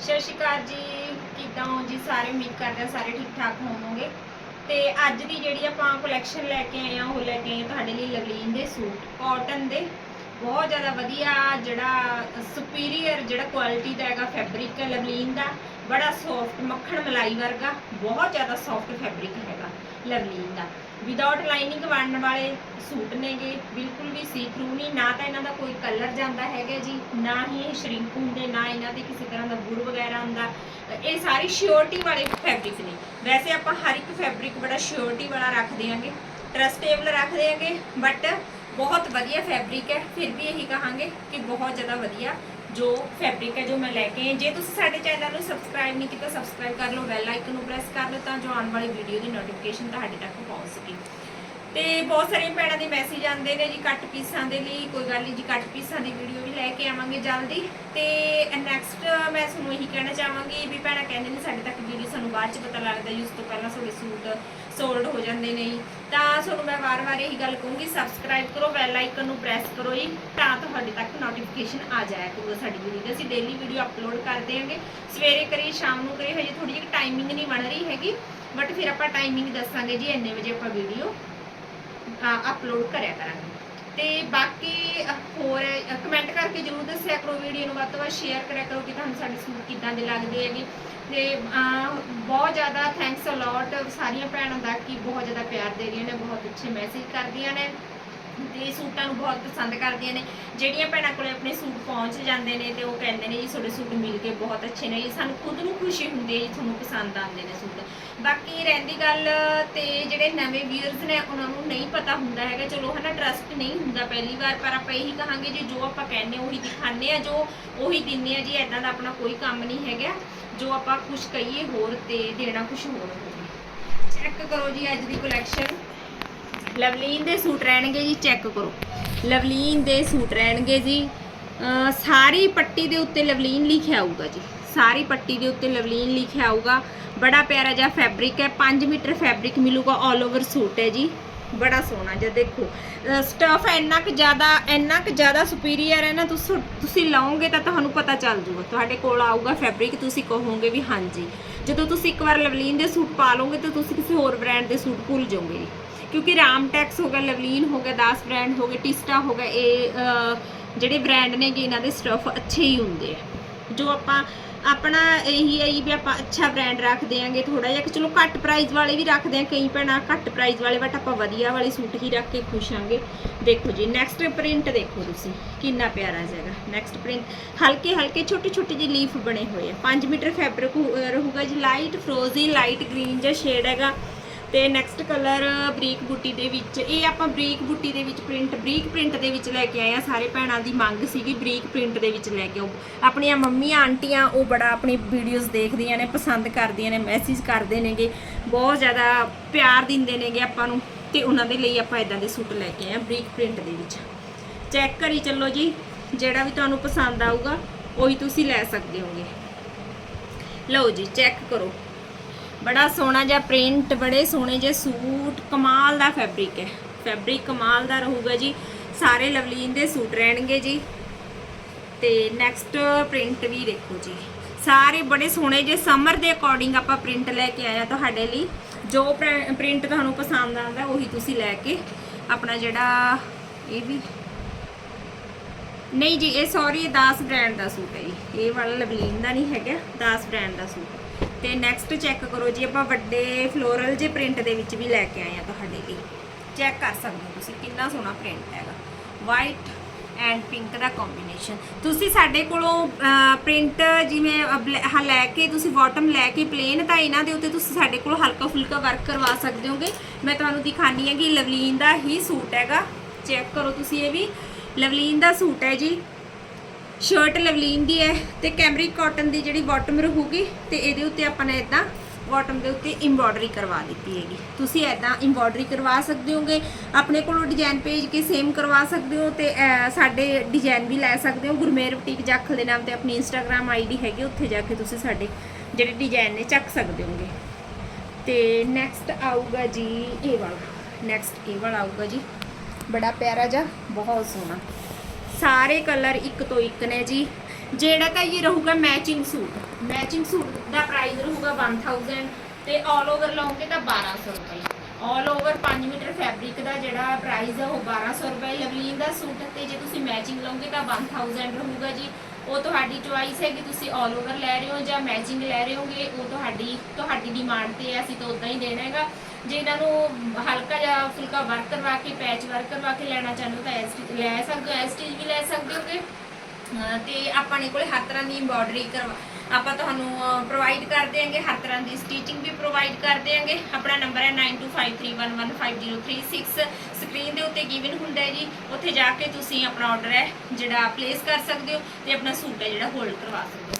ਸਤਿ ਸ਼੍ਰੀ ਅਕਾਲ ਜੀ। ਕਿੱਦਾਂ ਹੋ ਜੀ? ਸਾਰੇ ਉਮੀਦ ਕਰਦੇ ਹਾਂ ਸਾਰੇ ਠੀਕ ਠਾਕ ਹੋਵੋਗੇ। ਤੇ ਅੱਜ ਦੀ ਜਿਹੜੀ ਆਪਾਂ ਕਲੈਕਸ਼ਨ ਲੈ ਕੇ ਆਏ ਆ ਉਹ ਲੈ ਕੇ ਆਏ ਤੁਹਾਡੇ ਲਈ ਲਵਲੀਨ ਦੇ ਸੂਟ। ਕਾਟਨ ਦੇ। ਬਹੁਤ ਜ਼ਿਆਦਾ ਵਧੀਆ ਜਿਹੜਾ ਸੁਪੀਰੀਅਰ ਜਿਹੜਾ ਕੁਆਲਿਟੀ ਦਾ ਹੈਗਾ ਫੈਬਰਿਕ ਹੈ ਲਵਲੀਨ ਦਾ। ਬੜਾ ਸੌਫਟ ਮੱਖਣ ਮਲਾਈ ਵਰਗਾ, ਬਹੁਤ ਜ਼ਿਆਦਾ ਸੌਫਟ ਫੈਬਰਿਕ ਹੈਗਾ। ਲਵਲੀਨ ਦਾ ਵਿਦਆਊਟ ਲਾਈਨਿੰਗ ਬਣਨ ਵਾਲੇ ਸੂਟ ਨੇਗੇ, ਬਿਲਕੁਲ ਵੀ ਸੀ ਥਰੂ ਨਹੀਂ। ਨਾ ਤਾਂ ਇਹਨਾਂ ਦਾ ਕੋਈ ਕਲਰ ਜਾਂਦਾ ਹੈਗਾ ਜੀ, ਨਾ ਹੀ ਇਹ ਸ਼ਰਿੰਕ ਹੁੰਦੇ, ਨਾ ਇਹਨਾਂ ਤੇ ਕਿਸੇ ਤਰ੍ਹਾਂ ਦਾ ਬੁਰ ਵਗੈਰਾ ਹੁੰਦਾ। ਇਹ ਸਾਰੀ ਸ਼ਿਓਰਟੀ ਵਾਲੇ ਫੈਬਰਿਕ ਨੇ। ਵੈਸੇ ਆਪਾਂ ਹਰ ਇੱਕ ਫੈਬਰਿਕ ਬੜਾ ਸ਼ਿਓਰਟੀ ਵਾਲਾ ਰੱਖਦੇ ਦਿਆਂਗੇ ਟਰਸਟੇਬਲ ਰੱਖਦੇ ਦਿਆਂਗੇ ਬਟ ਬਹੁਤ ਵਧੀਆ ਫੈਬਰਿਕ ਹੈ। ਫਿਰ ਵੀ ਇਹੀ ਕਹਾਂਗੇ ਕਿ ਬਹੁਤ ਜ਼ਿਆਦਾ ਵਧੀਆ ਜੋ ਫੈਬਰਿਕ ਹੈ, ਜੋ ਮੈਂ ਲੈ ਕੇ ਜੇ ਤੁਸੀਂ ਸਾਡੇ ਚੈਨਲ ਨੂੰ ਸਬਸਕ੍ਰਾਈਬ ਨਹੀਂ ਕੀਤਾ ਸਬਸਕ੍ਰਾਈਬ ਕਰ ਲਓ ਬੈਲ ਆਈਕਨ ਨੂੰ ਪ੍ਰੈਸ ਕਰ ਲਓ ਤਾਂ ਜੋ ਆਉਣ ਵਾਲੀ ਵੀਡੀਓ ਦੀ ਨੋਟੀਫਿਕੇਸ਼ਨ ਤੁਹਾਡੇ ਤੱਕ ਪਹੁੰਚ ਸਕੇ। ਤੇ ਬਹੁਤ ਸਾਰੀਆਂ ਭੈਣਾਂ ਦੇ ਮੈਸੇਜ ਆਉਂਦੇ ਨੇ ਜੀ ਕੱਟ ਪੀਸਾਂ ਦੇ ਲਈ, ਕੋਈ ਗੱਲ ਨਹੀਂ ਜੀ ਕੱਟ ਪੀਸਾਂ ਦੀ ਵੀਡੀਓ ਵੀ ਲੈ ਕੇ ਆਵਾਂਗੇ ਜਲਦੀ। ਤੇ ਨੈਕਸਟ ਮੈਂ ਤੁਹਾਨੂੰ ਇਹੀ ਕਹਿਣਾ ਚਾਹਾਂਗੀ ਵੀ ਭੈਣਾਂ ਕਹਿੰਦੇ ਨੇ ਸਾਡੇ ਤੱਕ ਵੀਡੀਓ ਸਾਨੂੰ ਬਾਅਦ ਚ ਪਤਾ ਲੱਗਦਾ ਜੀ, ਉਸ ਤੋਂ ਪਹਿਲਾਂ ਤੁਹਾਡੇ ਸੂਟ ਸੋਲਡ ਹੋ ਜਾਂਦੇ ਨੇ ਤਾਂ ਤੁਹਾਨੂੰ ਮੈਂ ਵਾਰ-ਵਾਰ ਇਹੀ ਗੱਲ ਕਹੂੰਗੀ ਸਬਸਕ੍ਰਾਈਬ ਕਰੋ ਬੈਲ ਆਈਕਨ ਨੂੰ ਪ੍ਰੈਸ ਕਰੋ ਜੀ, ਤਾਂ ਤੁਹਾਡੇ ਤੱਕ ਨੋਟੀਫਿਕੇਸ਼ਨ ਆ ਜਾਇਆ ਕਰੂਗਾ ਸਾਡੀ ਵੀਡੀਓ ਦੀ। ਅਸੀਂ ਡੇਲੀ ਵੀਡੀਓ ਅਪਲੋਡ ਕਰਦੇ ਆਂਗੇ ਸਵੇਰੇ ਕਰੀਏ, ਸ਼ਾਮ ਨੂੰ ਕਰੀਏ, ਹਜੇ ਥੋੜੀ ਜਿਹੀ ਟਾਈਮਿੰਗ ਨਹੀਂ ਬਣ ਰਹੀ ਹੈਗੀ ਬਟ ਫਿਰ ਆਪਾਂ ਟਾਈਮਿੰਗ ਦੱਸਾਂਗੇ ਜੀ, ਇੰਨੇ ਵਜੇ ਆਪਾਂ ਵੀਡੀਓ ਅਪਲੋਡ ਕਰਿਆ ਕਰਾਂਗੇ। ਤੇ ਬਾਕੀ ਹੋਰ ਕਮੈਂਟ ਕਰਕੇ ਜਰੂਰ ਦੱਸਿਆ ਕਰੋ ਵੀਡੀਓ ਨੂੰ, ਵੱਧ ਤੋਂ ਵੱਧ ਸ਼ੇਅਰ ਕਰਿਆ ਕਰੋ ਕਿ ਤੁਹਾਨੂੰ ਸਾਡੇ ਸੂਟ ਕਿੱਦਾਂ ਦੇ ਲੱਗਦੇ ਹੈਗੇ। ਤੇ ਬਹੁਤ ਜ਼ਿਆਦਾ ਥੈਂਕਸ ਅਲੋਟ ਸਾਰੀਆਂ ਭੈਣਾਂ ਦਾ ਕਿ ਬਹੁਤ ਜ਼ਿਆਦਾ ਪਿਆਰ ਦੇ ਰਹੀਆਂ ਨੇ, ਬਹੁਤ ਅੱਛੇ ਮੈਸੇਜ ਕਰਦੀਆਂ ਨੇ। ਤੇ ਸੂਟਾਂ ਨੂੰ ਬਹੁਤ ਪਸੰਦ ਕਰਦੀਆਂ ਨੇ। ਜਿਹੜੀਆਂ ਭੈਣਾਂ ਕੋਲੇ ਆਪਣੇ ਸੂਟ ਪਹੁੰਚ ਜਾਂਦੇ ਨੇ ਤੇ ਉਹ ਕਹਿੰਦੇ ਨੇ ਜੀ, ਤੁਹਾਡੇ ਸੂਟ ਮਿਲ ਕੇ ਬਹੁਤ ਅੱਛੇ ਨੇ ਜੀ। ਸਾਨੂੰ ਖੁਦ ਨੂੰ ਖੁਸ਼ੀ ਹੁੰਦੀ ਹੈ ਜੀ, ਤੁਹਾਨੂੰ ਪਸੰਦ ਆਉਂਦੇ ਨੇ ਸੂਟ। ਬਾਕੀ ਰਹਿੰਦੀ ਗੱਲ ਤੇ ਜਿਹੜੇ ਨਵੇਂ ਵੀਅਰਸ ਨੇ, ਉਹਨਾਂ ਨੂੰ ਨਹੀਂ ਪਤਾ ਹੁੰਦਾ ਹੈਗਾ। ਚਲੋ ਹਨਾ ਟਰਸਟ ਨਹੀਂ ਹੁੰਦਾ ਪਹਿਲੀ ਵਾਰ, ਪਰ ਆਪਾਂ ਇਹੀ ਕਹਾਂਗੇ ਜੀ, ਜੋ ਆਪਾਂ ਕਹਿੰਦੇ, ਉਹੀ ਦਿਖਾਉਂਦੇ ਆ, ਜੋ ਉਹੀ ਦਿੰਦੇ ਆ ਜੀ। ਐਦਾਂ ਦਾ ਆਪਣਾ ਕੋਈ ਕੰਮ ਨਹੀਂ ਹੈਗਾ। ਜੋ ਆਪਾਂ ਕੁਝ ਕਹੀਏ ਹੋਰ ਤੇ ਦੇਣਾ ਕੁਝ ਹੋਰ ਹੋਵੇ। ਚੈੱਕ ਕਰੋ ਜੀ ਅੱਜ ਦੀ ਕਲੈਕਸ਼ਨ ਲਵਲੀਨ ਦੇ ਸੂਟ ਰਹਿਣਗੇ ਜੀ, ਚੈੱਕ ਕਰੋ। ਲਵਲੀਨ ਦੇ ਸੂਟ ਰਹਿਣਗੇ ਜੀ। ਸਾਰੀ ਪੱਟੀ ਦੇ ਉੱਤੇ ਲਵਲੀਨ ਲਿਖਿਆ ਆਊਗਾ ਜੀ। ਸਾਰੀ ਪੱਟੀ ਦੇ ਉੱਤੇ ਲਵਲੀਨ ਲਿਖਿਆ ਆਊਗਾ ਬੜਾ ਪਿਆਰਾ ਜਿਹਾ ਫੈਬਰਿਕ ਹੈ। 5 ਮੀਟਰ ਫੈਬਰਿਕ ਮਿਲੂਗਾ 올 ਓਵਰ ਸੂਟ ਹੈ ਜੀ। ਬੜਾ ਸੋਹਣਾ ਜਿਹਾ ਦੇਖੋ। ਸਟਫ ਇੰਨਾ ਕੁ ਜ਼ਿਆਦਾ, ਇੰਨਾ ਕੁ ਜ਼ਿਆਦਾ ਸੁਪੀਰੀਅਰ ਹੈ ਨਾ, ਤੁਸੀਂ ਤੁਸੀਂ ਲਾਓਗੇ ਤਾਂ ਤੁਹਾਨੂੰ ਪਤਾ ਚੱਲ ਜੂਗਾ। ਤੁਹਾਡੇ ਕੋਲ ਆਊਗਾ ਫੈਬਰਿਕ ਤੁਸੀਂ ਕਹੋਗੇ ਵੀ ਹਾਂਜੀ। ਜਦੋਂ ਤੁਸੀਂ ਇੱਕ ਵਾਰ ਲਵਲੀਨ ਦੇ ਸੂਟ ਪਾ ਲਓਗੇ ਤਾਂ ਤੁਸੀਂ ਕਿਸੇ ਹੋਰ ਬ੍ਰਾਂਡ ਦੇ ਸੂਟ ਭੁੱਲ ਜਾਓਗੇ ਜੀ। ਕਿਉਂਕਿ ਰਾਮਟੈਕਸ ਹੋ ਗਿਆ, ਲਵਲੀਨ ਹੋ ਗਿਆ, ਦਾਸ ਬ੍ਰਾਂਡ ਹੋ ਗਿਆ ਟਿਸਟਾ ਹੋ ਗਿਆ, ਇਹ ਜਿਹੜੇ ਬ੍ਰਾਂਡ ਨੇ ਕਿ ਇਹਨਾਂ ਦੇ ਸਟਫ ਅੱਛੇ ਹੀ ਹੁੰਦੇ ਆ। ਜੋ ਆਪਾਂ, ਆਪਣਾ ਇਹੀ ਹੈ ਜੀ ਵੀ ਆਪਾਂ ਅੱਛਾ ਬ੍ਰਾਂਡ ਰੱਖ ਦਿਆਂਗੇ ਥੋੜਾ ਜਿਹਾ, ਕਿ ਚਲੋ ਘੱਟ ਪ੍ਰਾਈਸ ਵਾਲੇ ਵੀ ਰੱਖਦੇ ਆ, ਕਈ ਭੈਣਾਂ ਘੱਟ ਪ੍ਰਾਈਸ ਵਾਲੇ ਬਟ ਆਪਾਂ ਵਧੀਆ ਵਾਲੇ ਸੂਟ ਹੀ ਰੱਖ ਕੇ ਖੁਸ਼ ਆਂਗੇ। ਦੇਖੋ ਜੀ ਨੈਕਸਟ ਪ੍ਰਿੰਟ ਦੇਖੋ ਤੁਸੀਂ, ਕਿੰਨਾ ਪਿਆਰਾ ਜਿਹਾ ਨੈਕਸਟ ਪ੍ਰਿੰਟ ਹਲਕੇ ਹਲਕੇ ਛੋਟੇ ਛੋਟੇ ਜਿਹੇ ਲੀਫ ਬਣੇ ਹੋਏ ਆ। 5 ਮੀਟਰ ਫੈਬਰਿਕ ਰਹੂਗਾ ਜੀ ਲਾਈਟ ਫਰੋਜ਼ੀ ਲਾਈਟ ਗ੍ਰੀਨ ਜਿਹਾ ਸ਼ੇਡ ਹੈਗਾ। ਤੇ ਨੈਕਸਟ ਕਲਰ ਬਰੀਕ ਬੂਟੀ ਦੇ ਵਿੱਚ, ਇਹ ਆਪਾਂ ਬਰੀਕ ਬੂਟੀ ਦੇ ਵਿੱਚ ਪ੍ਰਿੰਟ ਬਰੀਕ ਪ੍ਰਿੰਟ ਦੇ ਵਿੱਚ ਲੈ ਕੇ ਆਏ ਆ ਸਾਰੇ ਭੈਣਾਂ ਦੀ ਮੰਗ ਸੀਗੀ ਬਰੀਕ ਪ੍ਰਿੰਟ ਦੇ ਵਿੱਚ ਲੈ ਕੇ ਆਓ। ਆਪਣੀਆਂ ਮੰਮੀਆਂ ਆਂਟੀਆਂ ਉਹ ਬੜਾ ਆਪਣੀ ਵੀਡੀਓਜ਼ ਦੇਖਦੀਆਂ ਨੇ, ਪਸੰਦ ਕਰਦੀਆਂ ਨੇ ਮੈਸੇਜ ਕਰਦੇ ਨੇਗੇ। ਬਹੁਤ ਜ਼ਿਆਦਾ ਪਿਆਰ ਦਿੰਦੇ ਨੇਗੇ ਆਪਾਂ ਨੂੰ ਤੇ ਉਹਨਾਂ ਦੇ ਲਈ ਆਪਾਂ ਇਦਾਂ ਦੇ ਸੂਟ ਲੈ ਕੇ ਆਏ ਆ ਬਰੀਕ ਪ੍ਰਿੰਟ ਦੇ ਵਿੱਚ। ਚੈੱਕ ਕਰੀ ਚੱਲੋ ਜੀ, ਜਿਹੜਾ ਵੀ ਤੁਹਾਨੂੰ ਪਸੰਦ ਆਊਗਾ, ਉਹੀ ਤੁਸੀਂ ਲੈ ਸਕਦੇ ਹੋਗੇ। ਲਓ ਜੀ, ਚੈੱਕ ਕਰੋ। ਬੜਾ ਸੋਹਣਾ ਜਿਹਾ ਪ੍ਰਿੰਟ, ਬੜੇ ਸੋਹਣੇ ਜਿਹੇ ਸੂਟ, ਕਮਾਲ ਦਾ ਫੈਬਰਿਕ ਹੈ। ਫੈਬਰਿਕ ਕਮਾਲ ਦਾ ਰਹੂਗਾ ਜੀ। ਸਾਰੇ ਲਵਲੀਨ ਦੇ ਸੂਟ ਰਹਿਣਗੇ ਜੀ। ਤੇ ਨੈਕਸਟ ਪ੍ਰਿੰਟ ਵੀ ਦੇਖੋ ਜੀ। ਸਾਰੇ ਬੜੇ ਸੋਹਣੇ ਜਿਹੇ ਸਮਰ ਦੇ ਅਕੋਰਡਿੰਗ ਆਪਾਂ ਪ੍ਰਿੰਟ ਲੈ ਕੇ ਆਏ ਆ ਤੁਹਾਡੇ ਲਈ। ਜੋ ਪ੍ਰਿੰਟ ਤੁਹਾਨੂੰ ਪਸੰਦ ਆਉਂਦਾ, ਉਹੀ ਤੁਸੀਂ ਲੈ ਕੇ ਆਪਣਾ ਜਿਹੜਾ ਇਹ ਵੀ ਨਹੀਂ ਜੀ, ਇਹ ਸੌਰੀ ਇਹ ਦਾਸ ਬ੍ਰਾਂਡ ਦਾ ਸੂਟ ਹੈ ਜੀ। ਇਹ ਵਾਲਾ ਲਵਲੀਨ ਦਾ ਨਹੀਂ ਹੈਗਾ, ਦਾਸ ਬ੍ਰਾਂਡ ਦਾ ਸੂਟ ਤੇ ਨੈਕਸਟ ਚੈੱਕ ਕਰੋ ਜੀ, ਆਪਾਂ ਵੱਡੇ ਫਲੋਰਲ ਜੇ ਪ੍ਰਿੰਟ ਦੇ ਵਿੱਚ ਵੀ ਲੈ ਕੇ ਆਏ ਆ ਤੁਹਾਡੇ ਲਈ। ਚੈੱਕ ਕਰ ਸਕਦੇ ਹੋ ਤੁਸੀਂ, ਕਿੰਨਾ ਸੋਹਣਾ ਪ੍ਰਿੰਟ ਹੈਗਾ। ਵਾਈਟ ਐਂਡ ਪਿੰਕ ਦਾ ਕੰਬੀਨੇਸ਼ਨ ਤੁਸੀਂ ਸਾਡੇ ਕੋਲੋਂ ਪ੍ਰਿੰਟ ਜਿਵੇਂ, ਅਹ, ਬਲੈ- ਆਹ, ਲੈ ਕੇ, ਤੁਸੀਂ ਬਾਟਮ ਲੈ ਕੇ ਪਲੇਨ ਤਾਂ ਇਹਨਾਂ ਦੇ ਉੱਤੇ ਤੁਸੀਂ ਸਾਡੇ ਕੋਲ ਹਲਕਾ ਫੁਲਕਾ ਵਰਕ ਕਰਵਾ ਸਕਦੇ ਹੋਗੇ। ਮੈਂ ਤੁਹਾਨੂੰ ਦਿਖਾਣੀ ਹੈ ਕਿ ਲਵਲੀਨ ਦਾ ਹੀ ਸੂਟ ਹੈਗਾ। ਚੈੱਕ ਕਰੋ ਤੁਸੀਂ ਇਹ ਵੀ। ਲਵਲੀਨ ਦਾ ਸੂਟ ਹੈ ਜੀ। ਸ਼ਰਟ ਲਵਲੀਨ ਦੀ ਹੈ ਤੇ ਕੈਮਰਿਕ ਕਾਟਨ ਦੀ ਜਿਹੜੀ ਬਾਟਮ ਰਹੂਗੀ ਤੇ ਇਹਦੇ ਉੱਤੇ ਆਪਾਂ ਨੇ ਇਦਾਂ ਬਾਟਮ ਦੇ ਉੱਤੇ ਐਮਬ੍ਰੋਇਡਰੀ ਕਰਵਾ ਦਿੱਤੀ ਹੈਗੀ। ਤੁਸੀਂ ਇਦਾਂ ਐਮਬ੍ਰੋਇਡਰੀ ਕਰਵਾ ਸਕਦੇ ਹੋਗੇ, ਆਪਣੇ ਕੋਲੋਂ ਡਿਜ਼ਾਈਨ ਭੇਜ ਕੇ ਸੇਮ ਕਰਵਾ ਸਕਦੇ ਹੋ ਤੇ ਸਾਡੇ ਡਿਜ਼ਾਈਨ ਵੀ ਲੈ ਸਕਦੇ ਹੋ। ਗੁਰਮੇਰ ਬੁਟੀਕ ਜਾਖਲ ਦੇ ਨਾਮ ਤੇ ਆਪਣੀ ਇੰਸਟਾਗ੍ਰam ਆਈਡੀ ਹੈਗੀ, ਉੱਥੇ ਜਾ ਕੇ ਤੁਸੀਂ ਸਾਡੇ ਜਿਹੜੇ ਡਿਜ਼ਾਈਨ ਨੇ ਚੱਕ ਸਕਦੇ ਹੋਗੇ। ਤੇ ਨੈਕਸਟ ਆਊਗਾ ਜੀ ਇਹ ਵਾਲਾ। ਨੈਕਸਟ ਇਹ ਵਾਲਾ ਆਊਗਾ ਜੀ। ਬੜਾ ਪਿਆਰਾ ਜਿਹਾ, ਬਹੁਤ ਸੋਹਣਾ। ਸਾਰੇ ਕਲਰ ਇੱਕ ਤੋਂ ਇੱਕ ਨੇ ਜੀ। ਜਿਹੜਾ ਤਾਂ ਇਹ ਰਹੂਗਾ ਮੈਚਿੰਗ ਸੂਟ। ਮੈਚਿੰਗ ਸੂਟ ਦਾ ਪ੍ਰਾਈਸ ਰਹੂਗਾ 1000 ਤੇ ਆਲ ਓਵਰ ਲਓਗੇ ਤਾਂ 1200 ਰੁਪਏ। ਆਲ ਓਵਰ 5 ਮੀਟਰ ਫੈਬਰਿਕ ਦਾ ਜਿਹੜਾ ਪ੍ਰਾਈਸ ਹੈ ਉਹ 1200 ਰੁਪਏ। ਲਵਲੀਨ ਦਾ ਸੂਟ ਤੇ ਜੇ ਤੁਸੀਂ ਮੈਚਿੰਗ ਲਓਗੇ ਤਾਂ 1000 ਰਹੂਗਾ ਜੀ। ਉਹ ਤੁਹਾਡੀ ਚੁਆਇਸ ਹੈ ਕਿ ਤੁਸੀਂ ਆਲ ਓਵਰ ਲੈ ਰਹੇ ਹੋ ਜਾਂ ਮੈਚਿੰਗ ਲੈ ਰਹੇ ਹੋਗੇ, ਉਹ ਤੁਹਾਡੀ ਤੁਹਾਡੀ ਡਿਮਾਂਡ ਤੇ ਹੈ, ਅਸੀਂ ਤਾਂ ਉਦਾਂ ਹੀ ਦੇਣਾ ਹੈਗਾ। ਜੇ ਇਹਨਾਂ ਨੂੰ ਹਲਕਾ ਜਿਹਾ ਫੁਲਕਾ ਵਰਕ ਕਰਵਾ ਕੇ ਪੈਚ ਵਰਕ ਕਰਵਾ ਕੇ ਲੈਣਾ ਚਾਹੁੰਦੇ ਹੋ ਤਾਂ ਇਸ, ਲੈ ਸਕਦੇ ਹੋ ਐਸ ਵੀ ਲੈ ਸਕਦੇ ਹੋਗੇ। ਤੇ ਆਪਣੇ ਕੋਲੇ ਹਰ ਤਰ੍ਹਾਂ ਦੀ ਐਮਬ੍ਰੋਇਡਰੀ ਕਰਵਾ ਆਪਾਂ ਤੁਹਾਨੂੰ ਪ੍ਰੋਵਾਈਡ ਕਰ ਦੇਾਂਗੇ ਹਰ ਤਰ੍ਹਾਂ ਦੀ ਸਟਿਚਿੰਗ ਵੀ ਪ੍ਰੋਵਾਈਡ ਕਰ ਦੇਾਂਗੇ ਆਪਣਾ ਨੰਬਰ ਹੈ 9253115036 ਸਕਰੀਨ ਦੇ ਉੱਤੇ ਗਿਵਨ ਹੁੰਦਾ ਹੈ ਜੀ। ਉੱਥੇ ਜਾ ਕੇ ਤੁਸੀਂ ਆਪਣਾ ਆਰਡਰ ਹੈ, ਜਿਹੜਾ ਪਲੇਸ ਕਰ ਸਕਦੇ ਹੋ ਤੇ ਆਪਣਾ ਸੂਟ ਹੈ ਜਿਹੜਾ ਹੋਲਡ ਕਰਵਾ ਸਕਦੇ ਹੋ।